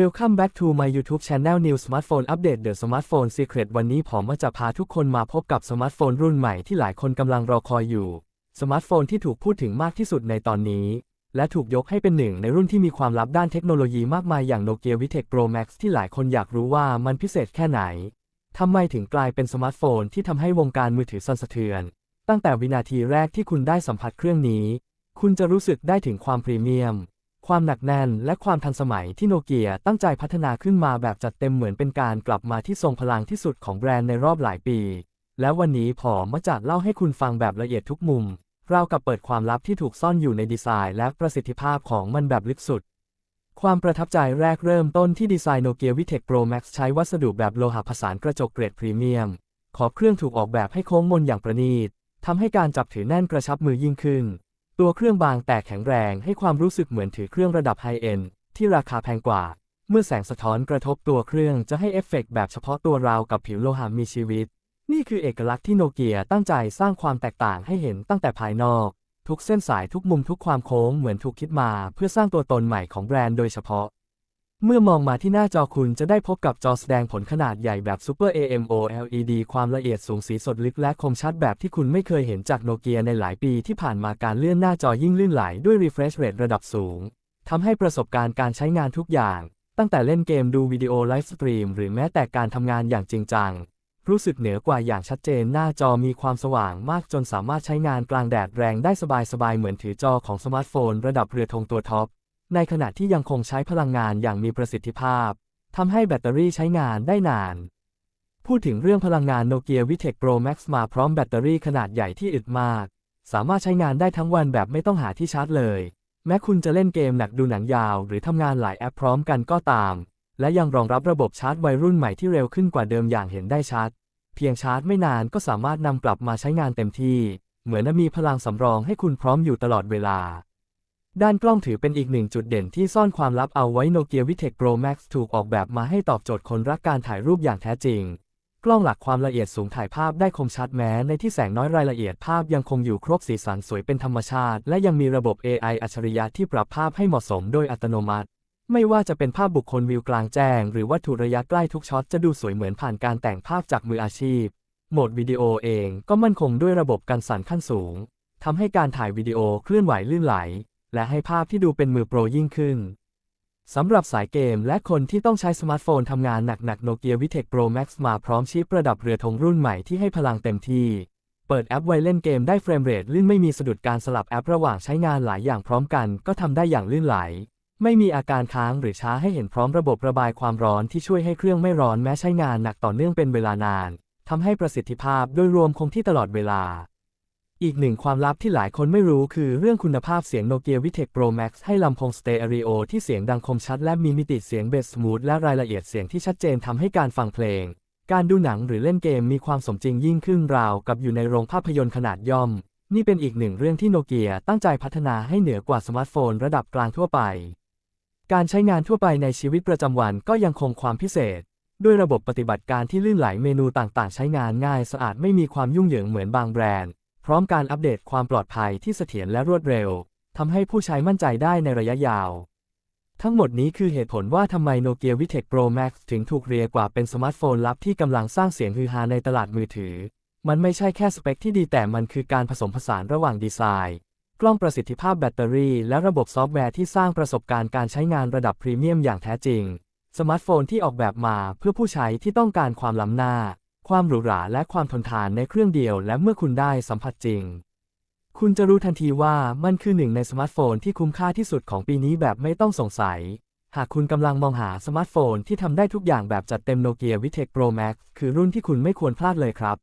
Welcome back to my YouTube channel New Smartphone Update The Smartphone Secret วันนี้ผมจะพาทุกคนมาพบกับสมาร์ทโฟนรุ่นใหม่ที่หลายคนกำลังรอคอยอยู่ สมาร์ทโฟนที่ถูกพูดถึงมากที่สุดในตอนนี้ และถูกยกให้เป็นหนึ่งในรุ่นที่มีความลับด้านเทคโนโลยีมากมายอย่าง Nokia VTech Pro Max ที่หลายคนอยากรู้ว่ามันพิเศษแค่ไหน ทำไมถึงกลายเป็นสมาร์ทโฟนที่ทำให้วงการมือถือสั่นสะเทือน ตั้งแต่วินาทีแรกที่คุณได้สัมผัสเครื่องนี้ คุณจะรู้สึกได้ถึงความพรีเมียม ความหนักแน่นและความทันสมัยที่โนเกียตั้งใจพัฒนาขึ้นมาแบบจัดเต็มเหมือนเป็นการกลับมาที่ทรงพลังที่สุดของแบรนด์ในรอบหลายปี และวันนี้ผอมาจัดเล่าให้คุณฟังแบบละเอียดทุกมุมเรากับเปิดความลับที่ถูกซ่อนอยู่ในดีไซน์ และประสิทธิภาพของมันแบบลึกสุด ความประทับใจแรกเริ่มต้นที่ดีไซน์โนเกียวิเทคโปรแม็กซ์ใช้วัสดุแบบโลหะผสานกระจกเกรดพรีเมียม ขอบเครื่องถูกออกแบบให้โค้งมนอย่างประณีตทำให้การจับถือแน่นกระชับมือยิ่งขึ้น ตัวเครื่องบางแต่แข็งแรงให้ความรู้สึกเหมือนถือเครื่องระดับไฮเอนที่ราคาแพงกว่า เมื่อแสงสะท้อนกระทบตัวเครื่องจะให้เอฟเฟกต์แบบเฉพาะตัวราวกับผิวโลหะมีชีวิต นี่คือเอกลักษณ์ที่โนเกียตั้งใจสร้างความแตกต่างให้เห็นตั้งแต่ภายนอก ทุกเส้นสายทุกมุมทุกความโค้งเหมือนถูกคิดมา เพื่อสร้างตัวตนใหม่ของแบรนด์โดยเฉพาะ เมื่อมองมาที่หน้าจอคุณจะได้พบกับจอแสดงผลขนาดใหญ่แบบ Super AMOLED ความละเอียดสูงสีสดลึกและคมชัดแบบที่คุณไม่เคยเห็นจากโนเกียในหลายปีที่ผ่านมาการเลื่อนหน้าจอยิ่งลื่นไหลด้วย refresh rate ระดับสูงทำให้ประสบการณ์การใช้งานทุกอย่าง ตั้งแต่เล่นเกมดูวิดีโอไลฟ์สตรีมหรือแม้แต่การทำงานอย่างจริงจัง รู้สึกเหนือกว่าอย่างชัดเจนหน้าจอมีความสว่างมากจนสามารถใช้งานกลางแดดแรงได้สบายๆเหมือนถือจอของสมาร์ทโฟน ระดับเรือธงตัวท็อป ในขณะที่ยังคงใช้พลังงานอย่างมีประสิทธิภาพทำให้แบตเตอรี่ใช้งานได้นาน พูดถึงเรื่องพลังงานโนเกียวิเทคโปรแม็กซ์มาพร้อมแบตเตอรี่ขนาดใหญ่ที่อึดมาก สามารถใช้งานได้ทั้งวันแบบไม่ต้องหาที่ชาร์จเลย แม้คุณจะเล่นเกมหนักดูหนังยาว หรือทำงานหลายแอปพร้อมกันก็ตาม และยังรองรับระบบชาร์จไวรุ่นใหม่ที่เร็วขึ้นกว่าเดิมอย่างเห็นได้ชัด เพียงชาร์จไม่นานก็สามารถนำกลับมาใช้งานเต็มที่ เหมือนมีพลังสำรองให้คุณพร้อมอยู่ตลอดเวลา ด้านกล้องถือเป็นอีกหนึ่งจุดเด่นที่ซ่อนความลับเอาไว้โนเกียวิเทคโปรแม็กซ์ถูกออกแบบมาให้ตอบโจทย์คนรักการถ่ายรูปอย่างแท้จริง กล้องหลักความละเอียดสูงถ่ายภาพได้คมชัดแม้ ในที่แสงน้อยรายละเอียดภาพยังคงอยู่ครบสีสันสวยเป็นธรรมชาติ และยังมีระบบ AI อัจฉริยะที่ปรับภาพให้เหมาะสมโดยอัตโนมัติ ไม่ว่าจะเป็นภาพบุคคลวิวกลางแจ้ง หรือวัตถุระยะใกล้ทุกช็อตจะดูสวยเหมือนผ่านการแต่งภาพจากมืออาชีพโหมดวิดีโอเองก็มั่นคงด้วยระบบกันสั่นขั้นสูงทำให้การถ่ายวิดีโอเคลื่อนไหวลื่นไหล และให้ภาพที่ดูเป็นมือโปรยิ่งขึ้น สำหรับสายเกมและคนที่ต้องใช้สมาร์ทโฟนทำงานหนักๆ Nokia VTech Pro Max มาพร้อมชิประดับเรือธงรุ่นใหม่ที่ให้พลังเต็มที่ เปิดแอปไว้เล่นเกมได้เฟรมเรทลื่นไม่มีสะดุดการสลับแอประหว่างใช้งานหลายอย่างพร้อมกัน ก็ทำได้อย่างลื่นไหล ไม่มีอาการค้างหรือช้าให้เห็นพร้อมระบบระบายความร้อนที่ช่วยให้เครื่องไม่ร้อนแม้ใช้งานหนักต่อเนื่องเป็นเวลานานทำให้ประสิทธิภาพโดยรวมคงที่ตลอดเวลา อีกหนึ่งความลับที่หลายคนไม่รู้คือเรื่องคุณภาพเสียง Nokia VTech Pro Max ให้ลำโพงสเตอริโอที่เสียงดังคมชัดและมีมิติเสียงเบสสมูทและรายละเอียดเสียงที่ชัดเจนทำให้การฟังเพลง การดูหนังหรือเล่นเกมมีความสมจริงยิ่งขึ้นราวกับอยู่ในโรงภาพยนตร์ขนาดย่อม นี่เป็นอีกหนึ่งเรื่องที่โนเกียตั้งใจพัฒนาให้เหนือกว่าสมาร์ทโฟนระดับกลางทั่วไป การใช้งานทั่วไปในชีวิตประจำวันก็ยังคงความพิเศษ ด้วยระบบปฏิบัติการที่ลื่นไหลเมนูต่างๆ ใช้งานง่ายสะอาดไม่มีความยุ่งเหยิงเหมือนบางแบรนด์ พร้อมการอัปเดตความปลอดภัยที่เสถียรและรวดเร็วทำให้ผู้ใช้มั่นใจได้ในระยะยาว ทั้งหมดนี้คือเหตุผลว่าทำไม Nokia VTech Pro Max ถึงถูกเรียกว่าเป็นสมาร์ทโฟนลับที่กำลังสร้างเสียงฮือฮาในตลาดมือถือ มันไม่ใช่แค่สเปคที่ดีแต่มันคือการผสมผสานระหว่างดีไซน์ กล้องประสิทธิภาพแบตเตอรี่ และระบบซอฟต์แวร์ที่สร้างประสบการณ์การใช้งานระดับพรีเมียมอย่างแท้จริง สมาร์ทโฟนที่ออกแบบมาเพื่อผู้ใช้ที่ต้องการความล้ำหน้า ความหรูหราและความทนทานในเครื่องเดียวและเมื่อคุณได้สัมผัสจริง คุณจะรู้ทันทีว่ามันคือหนึ่งในสมาร์ทโฟนที่คุ้มค่าที่สุดของปีนี้แบบไม่ต้องสงสัย หากคุณกำลังมองหาสมาร์ทโฟนที่ทำได้ทุกอย่างแบบจัดเต็มโนเกียวิเทคโปรแม็กคือรุ่นที่คุณไม่ควรพลาดเลยครับ